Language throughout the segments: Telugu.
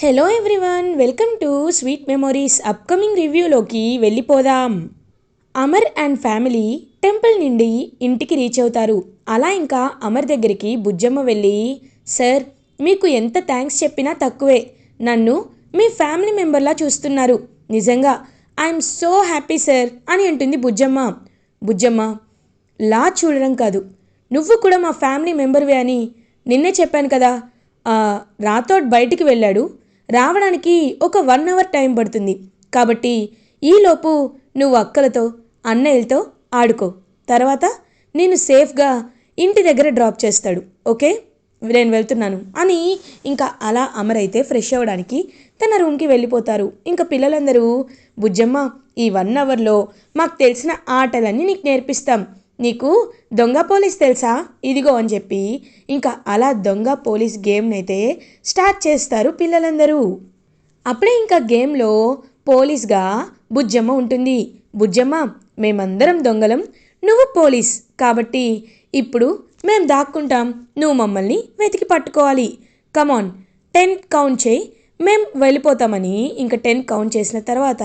Hello everyone welcome to sweet memories upcoming రివ్యూలోకి వెళ్ళిపోదాం. అమర్ అండ్ ఫ్యామిలీ టెంపుల్ నుండి ఇంటికి రీచ్ అవుతారు. అలా ఇంకా అమర్ దగ్గరికి బుజ్జమ్మ వెళ్ళి సార్ మీకు ఎంత థ్యాంక్స్ చెప్పినా తక్కువే. నన్ను మీ ఫ్యామిలీ మెంబర్లా చూస్తున్నారు. నిజంగా ఐఎమ్ సో హ్యాపీ సార్ అని అంటుంది బుజ్జమ్మ. బుజ్జమ్మ లా చూడడం కాదు. నువ్వు కూడా మా ఫ్యామిలీ మెంబర్వే అని నిన్నే చెప్పాను కదా. రాథోడ్ బయటికి వెళ్ళాడు. రావడానికి ఒక వన్ అవర్ టైం పడుతుంది. కాబట్టి ఈలోపు నువ్వు అక్కలతో అన్నయ్యలతో ఆడుకో. తర్వాత నేను సేఫ్గా ఇంటి దగ్గర డ్రాప్ చేస్తాడు. ఓకే? నేను వెళ్తున్నాను. అని ఇంకా అలా అమరైతే ఫ్రెష్ అవ్వడానికి తన రూమ్కి వెళ్ళిపోతారు. ఇంకా పిల్లలందరూ బుజ్జమ్మ ఈ వన్ అవర్లో మాకు తెలిసిన ఆటలన్నీ నీకు నేర్పిస్తాం. నీకు దొంగ పోలీస్ తెలుసా? ఇదిగో అని చెప్పి ఇంకా అలా దొంగ పోలీస్ గేమ్ని అయితే స్టార్ట్ చేస్తారు పిల్లలందరూ. అప్పుడే ఇంకా గేమ్లో పోలీస్గా బుజ్జమ్మ ఉంటుంది. బుజ్జమ్మ మేమందరం దొంగలం. నువ్వు పోలీస్ కాబట్టి ఇప్పుడు మేము దాక్కుంటాం. నువ్వు మమ్మల్ని వెతికి పట్టుకోవాలి. కమాన్ టెన్ కౌంట్ చేయి. మేము వెళ్ళిపోతామని ఇంకా టెన్ కౌంట్ చేసిన తర్వాత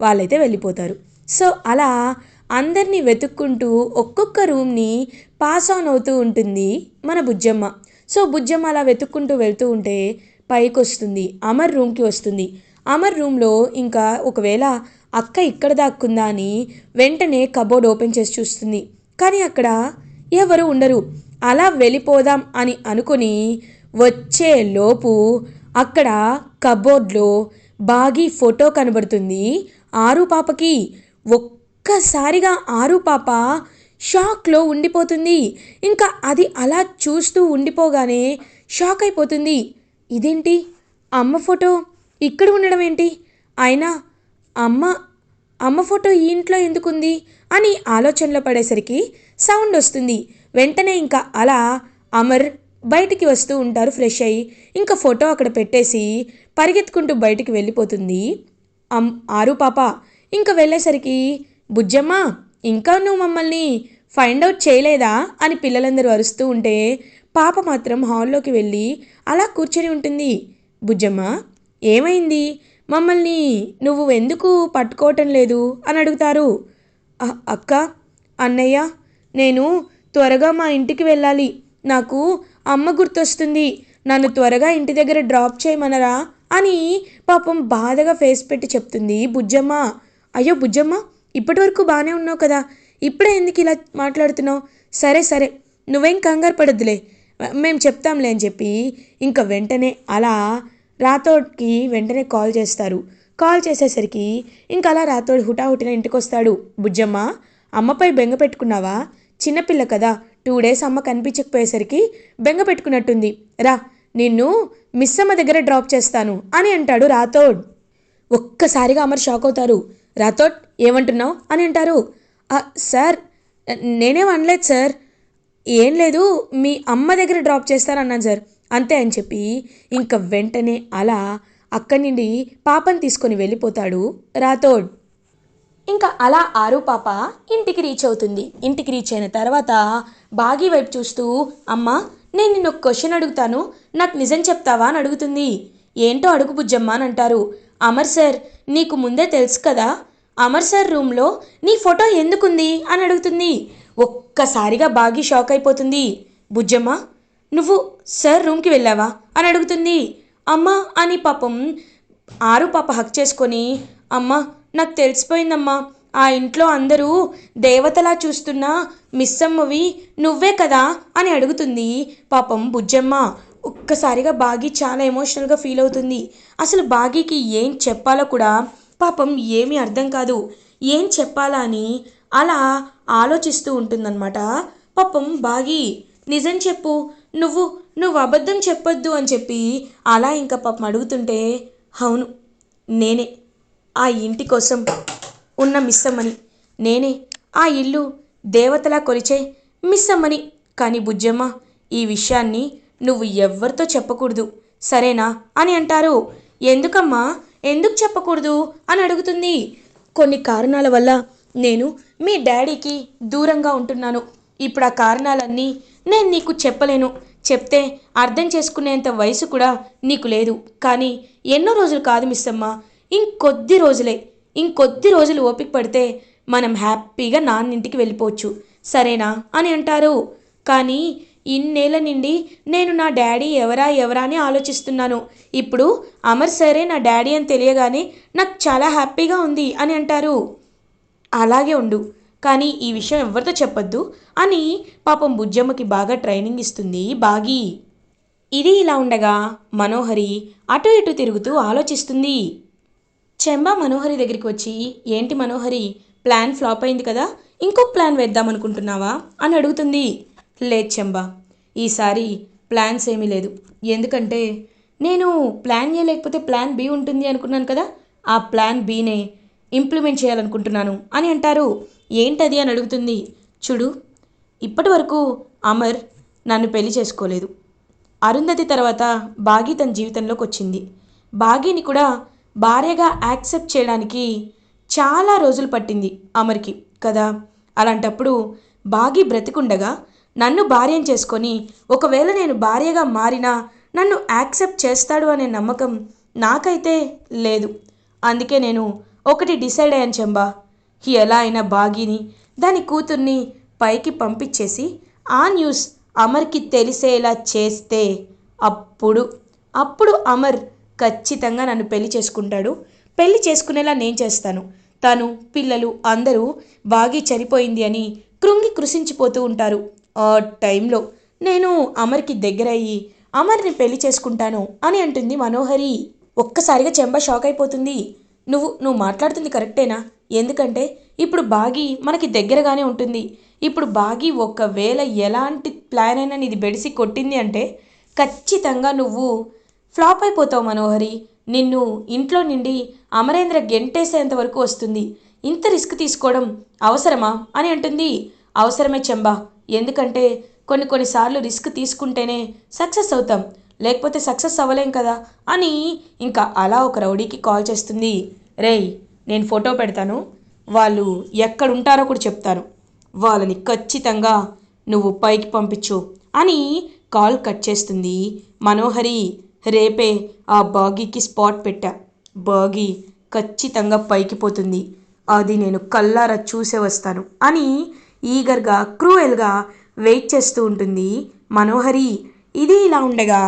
వాళ్ళైతే వెళ్ళిపోతారు. సో అలా అందరినీ వెతుక్కుంటూ ఒక్కొక్క రూమ్ని పాస్ ఆన్ అవుతూ ఉంటుంది మన బుజ్జమ్మ. సో బుజ్జమ్మ అలా వెతుక్కుంటూ వెళ్తూ ఉంటే పైకి వస్తుంది అమర్ రూమ్కి వస్తుంది. అమర్ రూమ్లో ఇంకా ఒకవేళ అక్క ఇక్కడ దాక్కుందా అని వెంటనే కబోర్డ్ ఓపెన్ చేసి చూస్తుంది. కానీ అక్కడ ఎవరు ఉండరు. అలా వెళ్ళిపోదాం అని అనుకుని వచ్చే లోపు అక్కడ కబోర్డ్లో బాగి ఫోటో కనబడుతుంది ఆరు పాపకి. ఒక్కసారిగా ఆరు పాప షాక్లో ఉండిపోతుంది. ఇంకా అది అలా చూస్తూ ఉండిపోగానే షాక్ అయిపోతుంది. ఇదేంటి? అమ్మ ఫోటో? ఇక్కడ ఉండడం ఏంటి? అయినా అమ్మ అమ్మ ఫోటో ఈ ఇంట్లో ఎందుకుంది? అని ఆలోచనలో పడేసరికి సౌండ్ వస్తుంది. వెంటనే ఇంకా అలా అమర్ బయటికి వస్తూ ఉంటారు ఫ్రెష్ అయ్యి. ఇంకా ఫోటో అక్కడ పెట్టేసి పరిగెత్తుకుంటూ బయటికి వెళ్ళిపోతుంది. అమ్ ఆరు పాప. ఇంకా వెళ్ళేసరికి బుజ్జమ్మ ఇంకా నువ్వు మమ్మల్ని ఫైండ్ అవుట్ చేయలేదా? అని పిల్లలందరూ అరుస్తూ ఉంటే పాప మాత్రం హాల్లోకి వెళ్ళి అలా కూర్చొని ఉంటుంది. బుజ్జమ్మ ఏమైంది? మమ్మల్ని నువ్వు ఎందుకు పట్టుకోవటం లేదు? అని అడుగుతారు. అక్క అన్నయ్య నేను త్వరగా మా ఇంటికి వెళ్ళాలి. నాకు అమ్మ గుర్తొస్తుంది. నన్ను త్వరగా ఇంటి దగ్గర డ్రాప్ చేయమనరా? అని పాపం బాధగా ఫేస్ పెట్టి చెప్తుంది బుజ్జమ్మ. అయ్యో బుజ్జమ్మ ఇప్పటి వరకు బాగానే ఉన్నావు కదా. ఇప్పుడే ఎందుకు ఇలా మాట్లాడుతున్నావు? సరే సరే. నువ్వేం కంగారు పడద్దులే. మేము చెప్తాంలే అని చెప్పి ఇంకా వెంటనే అలా రాథోడ్కి వెంటనే కాల్ చేస్తారు. కాల్ చేసేసరికి ఇంకా అలా రాథోడ్ హుటాహుటిన ఇంటికి వస్తాడు బుజ్జమ్మ అమ్మపై బెంగ పెట్టుకున్నావా? చిన్నపిల్ల కదా. టూ డేస్ అమ్మ కనిపించకపోయేసరికి బెంగ పెట్టుకున్నట్టుంది. రా నిన్ను మిస్ అమ్మ దగ్గర డ్రాప్ చేస్తాను అని అంటాడు రాథోడ్. ఒక్కసారిగా అమర్ షాక్ అవుతారు. రాథోడ్ ఏమంటున్నావు? అని అంటారు. సార్ నేనేం అనలేదు సార్. ఏం లేదు మీ అమ్మ దగ్గర డ్రాప్ చేస్తానన్నాను సార్. అంతే అని చెప్పి ఇంకా వెంటనే అలా అక్కడి నుండి పాపని తీసుకొని వెళ్ళిపోతాడు రాథోడ్. ఇంకా అలా ఆరు పాప ఇంటికి రీచ్ అవుతుంది. ఇంటికి రీచ్ అయిన తర్వాత బాగి వైపు చూస్తూ అమ్మ నేను నిన్ను ఒక క్వశ్చన్ అడుగుతాను. నాకు నిజం చెప్తావా? అని అడుగుతుంది. ఏంటో అడుగు బుజ్జమ్మ అని అంటారు. అమర్ సార్ నీకు ముందే తెలుసు కదా అమర్ సార్ రూమ్లో నీ ఫోటో ఎందుకుంది అని అడుగుతుంది. ఒక్కసారిగా బాగి షాక్ అయిపోతుంది. బుజ్జమ్మ నువ్వు సార్ రూమ్కి వెళ్ళావా అని అడుగుతుంది. అమ్మ అని పాపం ఆరు పాప హక్ చేసుకొని అమ్మ నాకు తెలిసిపోయిందమ్మా ఆ ఇంట్లో అందరూ దేవతలా చూస్తున్న మిస్ అమ్మవి నువ్వే కదా అని అడుగుతుంది పాపం బుజ్జమ్మ. ఒక్కసారిగా బాగి చాలా ఎమోషనల్గా ఫీల్ అవుతుంది. అసలు బాగీకి ఏం చెప్పాలో కూడా పాపం ఏమీ అర్థం కాదు. ఏం చెప్పాలా అని అలా ఆలోచిస్తూ ఉంటుందన్నమాట. పాపం బాగి నిజం చెప్పు. నువ్వు నువ్వు అబద్ధం చెప్పొద్దు అని చెప్పి అలా ఇంకా పాపం అడుగుతుంటే అవును నేనే. ఆ ఇంటి కోసం ఉన్న మిస్సమ్మని. నేనే. ఆ ఇల్లు దేవతలా కొలిచే మిస్సమ్మని. కానీ బుజ్జమ్మ ఈ విషయాన్ని నువ్వు ఎవ్వరితో చెప్పకూడదు. సరేనా? అని అంటారు. ఎందుకమ్మా? ఎందుకు చెప్పకూడదు? అని అడుగుతుంది. కొన్ని కారణాల వల్ల నేను మీ డాడీకి దూరంగా ఉంటున్నాను. ఇప్పుడు ఆ కారణాలన్నీ నేను నీకు చెప్పలేను. చెప్తే అర్థం చేసుకునేంత వయసు కూడా నీకు లేదు. కానీ ఎన్నో రోజులు కాదు మిస్సమ్మ. ఇంకొద్ది రోజులే. ఇంకొద్ది రోజులు ఓపిక పడితే మనం హ్యాపీగా నాన్నింటికి వెళ్ళిపోవచ్చు. సరేనా? అని అంటారు. కానీ ఇన్నేళ్ళ నుండి నేను నా డాడీ ఎవరా ఎవరా అని ఆలోచిస్తున్నాను. ఇప్పుడు అమర్ సరే నా డాడీ అని తెలియగానే నాకు చాలా హ్యాపీగా ఉంది అని అంటారు. అలాగే ఉండు. కానీ ఈ విషయం ఎవరితో చెప్పొద్దు? అని పాపం బుజ్జమ్మకి బాగా ట్రైనింగ్ ఇస్తుంది బాగి. ఇది ఇలా ఉండగా మనోహరి అటు ఇటు తిరుగుతూ ఆలోచిస్తుంది. చెంబా మనోహరి దగ్గరికి వచ్చి ఏంటి మనోహరి? ప్లాన్ ఫ్లాప్ అయింది కదా. ఇంకో ప్లాన్ వేద్దాం అనుకుంటున్నావా అని అడుగుతుంది. లేదు చెంబా ఈసారి ప్లాన్స్ ఏమీ లేదు. ఎందుకంటే నేను ప్లాన్ చేయలేకపోతే ప్లాన్ బి ఉంటుంది అనుకున్నాను కదా ఆ ప్లాన్ బీనే ఇంప్లిమెంట్ చేయాలనుకుంటున్నాను అని అంటారు. ఏంటది అని అడుగుతుంది. చూడు ఇప్పటి వరకు అమర్ నన్ను పెళ్ళి చేసుకోలేదు. అరుంధతి తర్వాత బాగి తన జీవితంలోకి వచ్చింది. బాగీని కూడా భార్యగా యాక్సెప్ట్ చేయడానికి చాలా రోజులు పట్టింది అమర్కి కదా. అలాంటప్పుడు బాగి బ్రతికుండగా నన్ను భార్యం చేసుకొని ఒకవేళ నేను భార్యగా మారినా నన్ను యాక్సెప్ట్ చేస్తాడు అనే నమ్మకం నాకైతే లేదు. అందుకే నేను ఒకటి డిసైడ్ అయ్యాను చెంబా. ఎలా అయినా బాగిని దాని కూతుర్ని పైకి పంపించేసి ఆ న్యూస్ అమర్కి తెలిసేలా చేస్తే అప్పుడు అప్పుడు అమర్ ఖచ్చితంగా నన్ను పెళ్ళి చేసుకుంటాడు. పెళ్ళి చేసుకునేలా నేను చేస్తాను. తను పిల్లలు అందరూ బాగి చనిపోయింది అని కృంగి కృషించిపోతూ ఉంటారు. టైంలో నేను అమర్కి దగ్గరయ్యి అమర్ని పెళ్ళి చేసుకుంటాను అని అంటుంది మనోహరి. ఒక్కసారిగా చెంబ షాక్ అయిపోతుంది. నువ్వు నువ్వు మాట్లాడుతుంది కరెక్టేనా? ఎందుకంటే ఇప్పుడు బాగి మనకి దగ్గరగానే ఉంటుంది. ఇప్పుడు బాగి ఒకవేళ ఎలాంటి ప్లాన్ అయినా నీది బెడిసి కొట్టింది అంటే ఖచ్చితంగా నువ్వు ఫ్లాప్ అయిపోతావు మనోహరి. నిన్ను ఇంట్లో నుండి అమరేంద్ర గెంటేసేంత వరకు వస్తుంది. ఇంత రిస్క్ తీసుకోవడం అవసరమా? అని అంటుంది. అవసరమే చెంబా. ఎందుకంటే కొన్ని కొన్నిసార్లు రిస్క్ తీసుకుంటేనే సక్సెస్ అవుతాం. లేకపోతే సక్సెస్ అవ్వలేం కదా అని ఇంకా అలా ఒక రౌడీకి కాల్ చేస్తుంది. రేయ్ నేను ఫోటో పెడతాను. వాళ్ళు ఎక్కడ ఉంటారో కూడా చెప్తాను వాళ్ళని ఖచ్చితంగా నువ్వు పైకి పంపించు అని కాల్ కట్ చేస్తుంది మనోహరి. రేపే ఆ బాగీకి స్పాట్ పెట్టా. బాగీ ఖచ్చితంగా పైకి పోతుంది. అది నేను కల్లారా చూసే వస్తాను అని ఈగర్గా క్రూయల్గా వెయిట్ చేస్తూ ఉంటుంది మనోహరి. ఇది ఇలా ఉండగా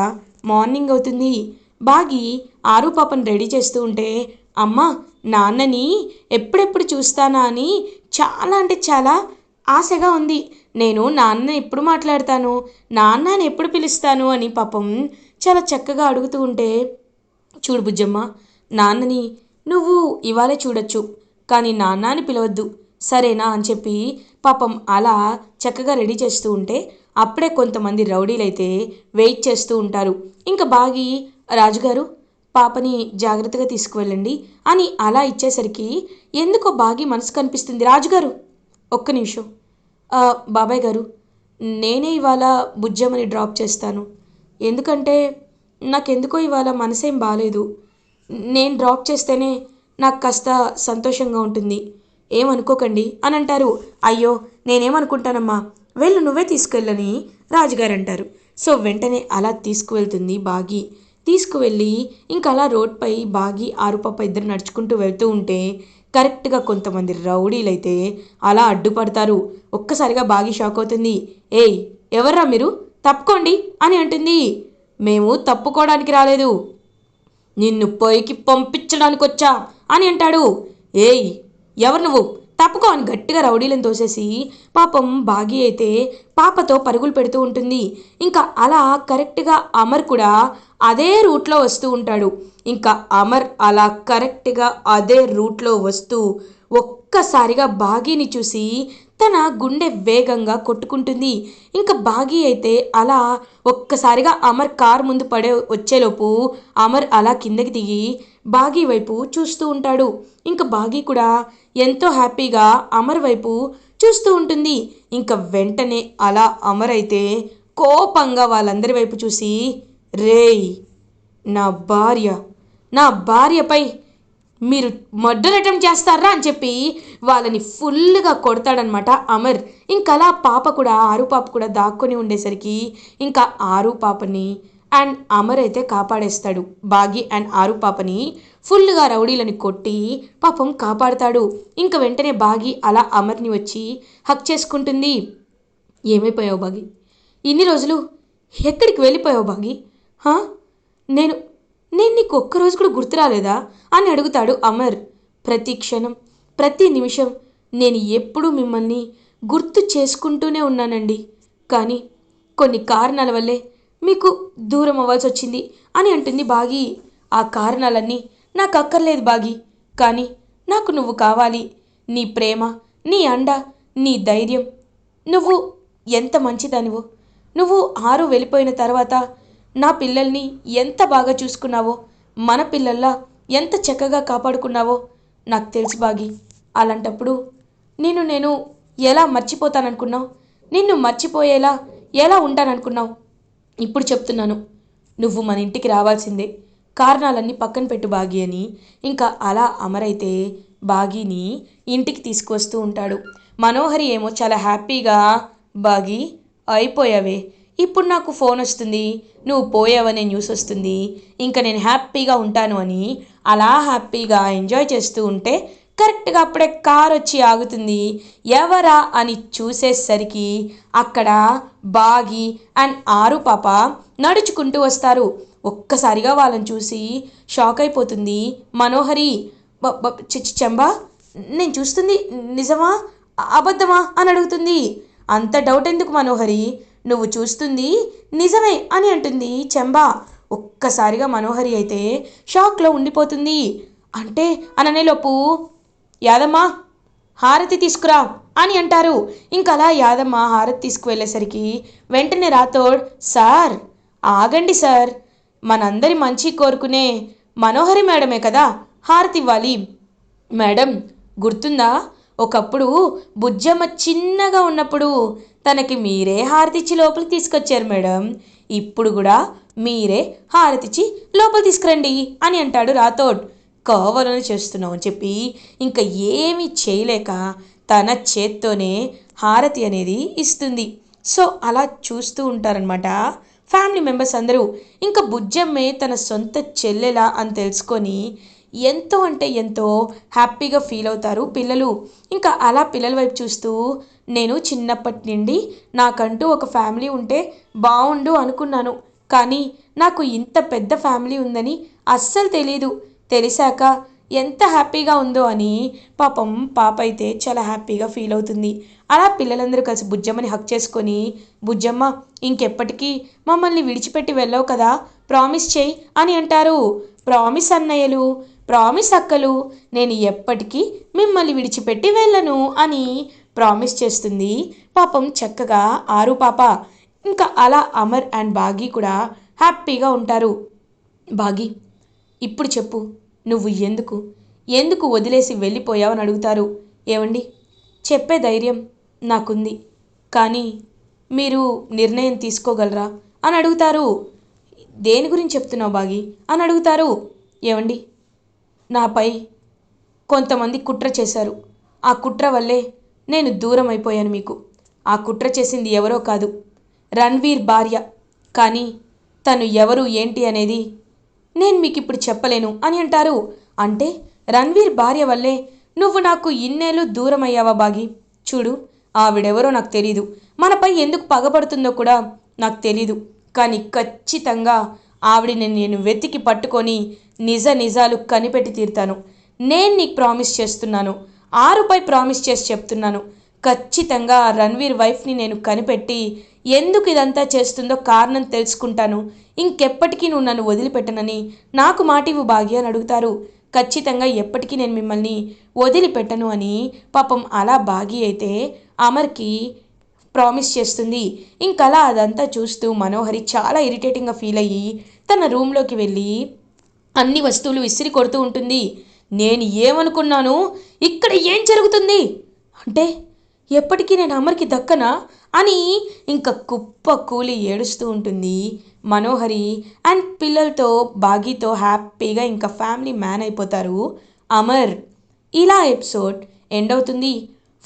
మార్నింగ్ అవుతుంది. బాగి ఆరు పాపను రెడీ చేస్తూ ఉంటే అమ్మ నాన్నని ఎప్పుడెప్పుడు చూస్తానా అని చాలా అంటే చాలా ఆశగా ఉంది. నేను నాన్న ఎప్పుడు మాట్లాడతాను? నాన్నని ఎప్పుడు పిలుస్తాను? అని పాపం చాలా చక్కగా అడుగుతూ ఉంటే చూడు బుజ్జమ్మ నాన్నని నువ్వు ఇవాళే చూడొచ్చు కానీ నాన్న అని పిలవద్దు. సరేనా అని చెప్పి పాపం అలా చక్కగా రెడీ చేస్తూ ఉంటే అప్పుడే కొంతమంది రౌడీలైతే వెయిట్ చేస్తూ ఉంటారు. ఇంకా బాగి రాజుగారు పాపని జాగ్రత్తగా తీసుకువెళ్ళండి అని అలా ఇచ్చేసరికి ఎందుకో బాగి మనసు కనిపిస్తుంది. రాజుగారు ఒక్క నిమిషం. బాబాయ్ గారు నేనే ఇవాళ బుజ్జమ్మని డ్రాప్ చేస్తాను. ఎందుకంటే నాకెందుకో ఇవాళ మనసేం బాగాలేదు నేను డ్రాప్ చేస్తేనే నాకు కాస్త సంతోషంగా ఉంటుంది. ఏమనుకోకండి అని అంటారు అయ్యో నేనేమనుకుంటానమ్మా? వెళ్ళు నువ్వే తీసుకెళ్ళని రాజుగారు అంటారు సో వెంటనే అలా తీసుకువెళ్తుంది బాగి. తీసుకువెళ్ళి ఇంకా అలా రోడ్పై బాగి ఆరుపప్ప ఇద్దరు నడుచుకుంటూ వెళ్తూ ఉంటే కరెక్ట్గా కొంతమంది రౌడీలైతే అలా అడ్డుపడతారు. ఒక్కసారిగా బాగి షాక్ అవుతుంది ఏయ్ ఎవర్రా మీరు? తప్పుకోండి అని అంటుంది. మేము తప్పుకోవడానికి రాలేదు. నిన్ను పైకి పంపించడానికి వచ్చా అని అంటాడు. ఏయ్ ఎవరు నువ్వు? తప్పుకో అని గట్టిగా రౌడీలను తోసేసి పాపం బాగి అయితే పాపతో పరుగులు పెడుతూ ఉంటుంది. ఇంకా అలా కరెక్ట్గా అమర్ కూడా అదే రూట్లో వస్తూ ఉంటాడు. ఇంకా అమర్ అలా కరెక్ట్గా అదే రూట్లో వస్తూ ఒక్కసారిగా బాగీని చూసి తన గుండె వేగంగా కొట్టుకుంటుంది. ఇంకా బాగీ అయితే అలా ఒక్కసారిగా అమర్ కార్ ముందు పడే వచ్చేలోపు అమర్ అలా కిందకి దిగి బాగీ వైపు చూస్తూ ఉంటాడు. ఇంకా బాగీ కూడా ఎంతో హ్యాపీగా అమర్ వైపు చూస్తూ ఉంటుంది. ఇంకా వెంటనే అలా అమర్ అయితే కోపంగా వాళ్ళందరి వైపు చూసి రేయ్ నా భార్య నా భార్యపై మీరు మర్డర్ అటెంప్ట్ చేస్తారా అని చెప్పి వాళ్ళని ఫుల్గా కొడతాడనమాట అమర్. ఇంకా అలా పాప కూడా ఆరు పాప కూడా దాక్కొని ఉండేసరికి ఇంకా ఆరు పాపని అండ్ అమర్ అయితే కాపాడేస్తాడు. బాగి అండ్ ఆరు పాపని ఫుల్గా రౌడీలని కొట్టి పాపం కాపాడుతాడు. ఇంకా వెంటనే బాగి అలా అమర్ని వచ్చి హక్ చేసుకుంటుంది. ఏమైపోయావు బాగి? ఇన్ని రోజులు ఎక్కడికి వెళ్ళిపోయావు బాగి? నేను నేను నీకు ఒక్కరోజు కూడా గుర్తు రాలేదా? అని అడుగుతాడు అమర్. ప్రతి క్షణం ప్రతి నిమిషం నేను ఎప్పుడూ మిమ్మల్ని గుర్తు చేసుకుంటూనే ఉన్నానండి. కానీ కొన్ని కారణాల వల్లే మీకు దూరం అవ్వాల్సి వచ్చింది అని అంటుంది బాగి. ఆ కారణాలన్నీ నాకు అక్కర్లేదు బాగి. కానీ నాకు నువ్వు కావాలి. నీ ప్రేమ నీ అండ నీ ధైర్యం. నువ్వు ఎంత మంచిదానివో. నువ్వు ఆరు వెళ్ళిపోయిన తర్వాత నా పిల్లల్ని ఎంత బాగా చూసుకున్నావో మన పిల్లల్లా ఎంత చక్కగా కాపాడుకున్నావో నాకు తెలుసు బాగి. అలాంటప్పుడు నిన్ను నేను ఎలా మర్చిపోతాననుకున్నావు? నిన్ను మర్చిపోయేలా ఎలా ఉంటాననుకున్నావు? ఇప్పుడు చెప్తున్నాను. నువ్వు మన ఇంటికి రావాల్సిందే. కారణాలన్నీ పక్కన పెట్టు బాగి అని. ఇంకా అలా అమరైతే బాగీని ఇంటికి తీసుకువస్తూ ఉంటాడు. మనోహరి ఏమో చాలా హ్యాపీగా బాగి అయిపోయావే. ఇప్పుడు నాకు ఫోన్ వస్తుంది. నువ్వు పోయావనే న్యూస్ వస్తుంది. ఇంకా నేను హ్యాపీగా ఉంటాను అని అలా హ్యాపీగా ఎంజాయ్ చేస్తూ ఉంటే కరెక్ట్గా అప్పుడే కార్ వచ్చి ఆగుతుంది. ఎవరా అని చూసేసరికి అక్కడ బాగి అండ్ ఆరు పాప నడుచుకుంటూ వస్తారు. ఒక్కసారిగా వాళ్ళని చూసి షాక్ అయిపోతుంది. మనోహరి చి- చెంబా నేను చూస్తుంది నిజమా? అబద్ధమా? అని అడుగుతుంది. అంత డౌట్ ఎందుకు మనోహరి? నువ్వు చూస్తుంది నిజమే అని అంటుంది చెంబా. ఒక్కసారిగా మనోహరి అయితే షాక్లో ఉండిపోతుంది. అంటే అననేలోపు యాదమ్మా హారతి తీసుకురా అని అంటారు. ఇంకా అలా యాదమ్మ హారతి తీసుకువెళ్ళేసరికి వెంటనే రాథోడ్ సార్ ఆగండి సార్. మనందరి మంచి కోరుకునే మనోహరి మేడమే కదా హారతి ఇవ్వాలి. మేడం గుర్తుందా? ఒకప్పుడు బుజ్జమ్మ చిన్నగా ఉన్నప్పుడు తనకి మీరే హారతిచ్చి లోపలికి తీసుకొచ్చారు మేడం. ఇప్పుడు కూడా మీరే హారతిచ్చి లోపల తీసుకురండి అని అంటాడు రాథోడ్. కావాలని చేస్తున్నావు అని చెప్పి ఇంకా ఏమీ చేయలేక తన చేత్తోనే హారతి అనేది ఇస్తుంది. సో అలా చూస్తూ ఉంటారనమాట ఫ్యామిలీ మెంబర్స్ అందరూ. ఇంకా బుజ్జమ్మే తన సొంత చెల్లెలా అని తెలుసుకొని ఎంతో అంటే ఎంతో హ్యాపీగా ఫీల్ అవుతారు పిల్లలు. ఇంకా అలా పిల్లల వైపు చూస్తూ నేను చిన్నప్పటి నుండి నాకంటూ ఒక ఫ్యామిలీ ఉంటే బాగుండు అనుకున్నాను. కానీ నాకు ఇంత పెద్ద ఫ్యామిలీ ఉందని అస్సలు తెలీదు. తెలిసాక ఎంత హ్యాపీగా ఉందో అని పాపం పాప అయితే చాలా హ్యాపీగా ఫీల్ అవుతుంది. అలా పిల్లలందరూ కలిసి బుజ్జమ్మని హక్ చేసుకొని బుజ్జమ్మ ఇంకెప్పటికీ మమ్మల్ని విడిచిపెట్టి వెళ్ళవు కదా ప్రామిస్ చేయి అని అంటారు. ప్రామిస్ అన్నయ్యలు ప్రామిస్ అక్కలు నేను ఎప్పటికీ మిమ్మల్ని విడిచిపెట్టి వెళ్ళను అని ప్రామిస్ చేస్తుంది. పాపం చక్కగా ఆరు పాప ఇంకా అలా అమర్ అండ్ బాగి కూడా హ్యాపీగా ఉంటారు. బాగి ఇప్పుడు చెప్పు నువ్వు ఎందుకు ఎందుకు వదిలేసి వెళ్ళిపోయావని అడుగుతారు. ఏమండి చెప్పే ధైర్యం నాకుంది కానీ మీరు నిర్ణయం తీసుకోగలరా అని అడుగుతారు. దేని గురించి చెప్తున్నావు బాగి అని అడుగుతారు. ఏమండి నాపై కొంతమంది కుట్ర చేశారు. ఆ కుట్ర వల్లే నేను దూరం అయిపోయాను మీకు. ఆ కుట్ర చేసింది ఎవరో కాదు. రణ్వీర్ భార్య. కానీ తను ఎవరు ఏంటి అనేది నేను మీకు ఇప్పుడు చెప్పలేను అని అంటారు. అంటే రణ్వీర్ భార్య వల్లే నువ్వు నాకు ఇన్నేళ్ళు దూరం అయ్యావా బాగి? చూడు ఆవిడెవరో నాకు తెలీదు. మనపై ఎందుకు పగబడుతుందో కూడా నాకు తెలీదు. కానీ ఖచ్చితంగా ఆవిడని నేను వెతికి పట్టుకొని నిజ నిజాలు కనిపెట్టి తీరుతాను. నేను నీకు ప్రామిస్ చేస్తున్నాను. ఆరుపై ప్రామిస్ చేసి చెప్తున్నాను. ఖచ్చితంగా రణ్వీర్ వైఫ్ని నేను కనిపెట్టి ఎందుకు ఇదంతా చేస్తుందో కారణం తెలుసుకుంటాను. ఇంకెప్పటికీ నువ్వు నన్ను వదిలిపెట్టనని నాకు మాటివ్వు భాగ్య అని అడుగుతారు. ఖచ్చితంగా ఎప్పటికీ నేను మిమ్మల్ని వదిలిపెట్టను అని పాపం అలా బాగి అయితే అమర్కి ప్రామిస్ చేస్తుంది. ఇంకలా అదంతా చూస్తూ మనోహరి చాలా ఇరిటేటింగ్గా ఫీల్ అయ్యి తన రూమ్లోకి వెళ్ళి అన్ని వస్తువులు విసిరి కొడుతూ ఉంటుంది. నేను ఏమనుకున్నాను? ఇక్కడ ఏం జరుగుతుంది? అంటే ఎప్పటికీ నేను అమర్కి దక్కనా? అని ఇంకా కుప్ప కూలి ఏడుస్తూ ఉంటుంది మనోహరి. అండ్ పిల్లలతో బాగీతో హ్యాపీగా ఇంకా ఫ్యామిలీ మ్యాన్ అయిపోతారు అమర్. ఇలా ఎపిసోడ్ ఎండ్ అవుతుంది.